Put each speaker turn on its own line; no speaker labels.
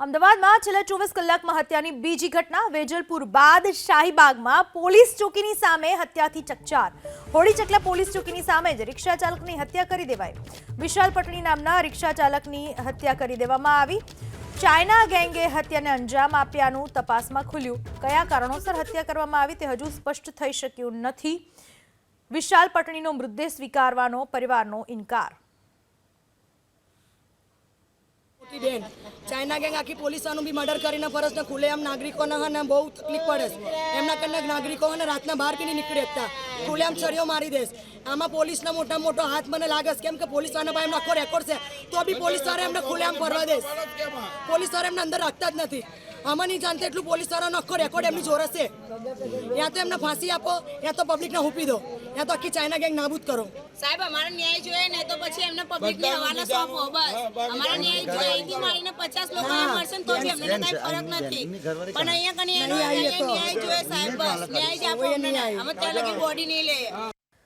અમદાવાદમાં છેલ્લા ચોવીસ કલાકમાં હત્યાની બીજી ઘટના, વેજલપુર બાદ શાહીબાગમાં પોલીસ ચોકીની સામે હત્યાથી ચકચાર. હોળી ચકલા પોલીસ ચોકીની સામે જ રિક્ષા ચાલકની હત્યા કરી દેવાઈ. વિશાલ પટણી નામના રિક્ષા ચાલકની હત્યા કરી દેવામાં આવી. ચાઇના ગેંગે હત્યાને અંજામ આપ્યાનું તપાસમાં ખુલ્યું. કયા કારણોસર હત્યા કરવામાં આવી તે હજુ સ્પષ્ટ થઈ શક્યું નથી. વિશાલ પટણીનો મૃતદેહ સ્વીકારવાનો પરિવારનો ઇનકાર
મોટી બેન. ચાઇના ગેંગ આખી પોલીસોનું બી મર્ડર કરીને ફરસ ને ખુલ્લેઆમ નાગરિકોને ને બહુ તકલીફ પડે છે. એમના કને નાગરિકો હે ને રાતના બહાર બી નહીં નીકળી શકતા ખુલ્લેઆમ છરીઓ મારી દેશ. આમાં પોલીસનો મોટા મોટો હાથ મને લાગે છે. કેમ કે પોલીસ વાળાના ભાઈ એમનો આખો રેકોર્ડ છે. તો બી પોલીસવાળા એમને ખુલ્લેઆમ ફરવા દેશ. પોલીસવાળા એમને અંદર રાખતા જ નથી. આમાં નહીં જાણતા એટલું પોલીસ વાળાનો આખો રેકોર્ડ એમની જોરસ છે. યા તો એમને ફાંસી આપો યા તો પબ્લિકને હુપી દો. યા તો આખી ચાઇના ગેંગ નાબૂદ કરો.
સાહેબ અમારો ન્યાય જોઈએ ને તો પછી એમને પબ્લિક ને હવાલે સોંપો બસ. અમારો ન્યાય જોઈએ અહીંથી મારીને પચાસ લોકો મળશે તો બી અમને કઈ ફરક નથી. પણ અહીંયા કને એનો ન્યાય જોઈએ સાહેબ બસ. ન્યાય જ આપો અમને. અમે ત્યાં લગી બોડી નહીં લે